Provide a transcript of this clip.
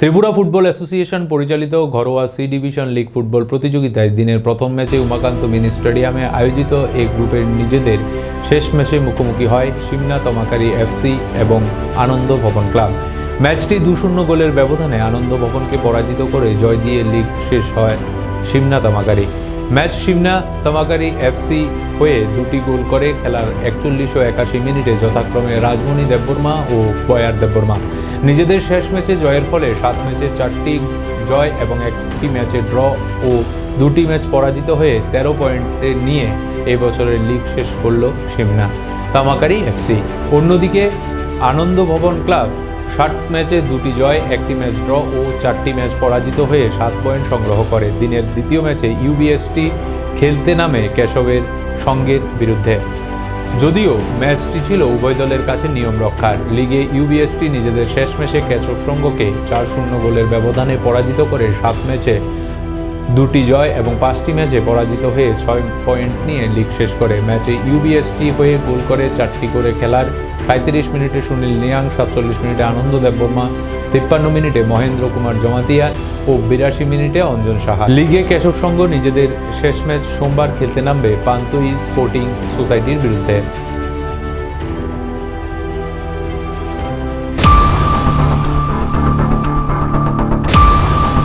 Tripura football association পরিচালিত ঘরোয়া C division league football প্রতিযোগিতায় দিনের প্রথম ম্যাচে উমাকান্ত মিনি স্টেডিয়ামে আয়োজিত এই গ্রুপের নিজেদের শেষ ম্যাচে মুখোমুখি হয় সিমনা তমাকারী এফসি এবং আনন্দ ভবন ক্লাব। ম্যাচটি দু শূন্য গোলের ব্যবধানে আনন্দ ভবনকে পরাজিত করে জয় দিয়ে লিগ শেষ হয় সিমনা তমাকারী। ম্যাচ সিমনা তমাকারী এফসি হয়ে দুটি গোল করে খেলার একচল্লিশ ও একাশি মিনিটে যথাক্রমে রাজমণি দেববর্মা ও বয়ার দেববর্মা। নিজেদের শেষ ম্যাচে জয়ের ফলে সাত ম্যাচে চারটি জয় এবং একটি ম্যাচে ড্র ও দুটি ম্যাচ পরাজিত হয়ে তেরো পয়েন্টে নিয়ে এবছরের লিগ শেষ করল শিমনা তামাকারি এফসি অন্যদিকে আনন্দ ভবন ক্লাব ষাট ম্যাচে দুটি জয়, একটি ম্যাচ ড্র ও চারটি ম্যাচ পরাজিত হয়ে সাত পয়েন্ট সংগ্রহ করে। দিনের দ্বিতীয় ম্যাচে ইউবিএসটি খেলতে নামে কেশবের সঙ্গের বিরুদ্ধে। যদিও ম্যাচটি ছিল উভয় দলের কাছে নিয়ম রক্ষার। লিগে ইউবিএসটি নিজেদের শেষ ম্যাচে কেশব সঙ্গকে চার শূন্য গোলের ব্যবধানে পরাজিত করে সাত ম্যাচে দুটি জয় এবং পাঁচটি ম্যাচে পরাজিত হয়ে ছয় পয়েন্ট নিয়ে লিগ শেষ করে। ম্যাচে ইউবিএসটি হয়ে গোল করে চারটি করে খেলার সাঁত্রিশ মিনিটে সুনীল নিয়াং, সাতচল্লিশ মিনিটে আনন্দ দেববর্মা, তিপ্পান্ন মিনিটে মহেন্দ্র কুমার জমাতিয়া ও বিরাশি মিনিটে অঞ্জন সাহা। লিগে কেশব সংঘ নিজেদের শেষ ম্যাচ সোমবার খেলতে নামবে পান্তুই স্পোর্টিং সোসাইটির বিরুদ্ধে।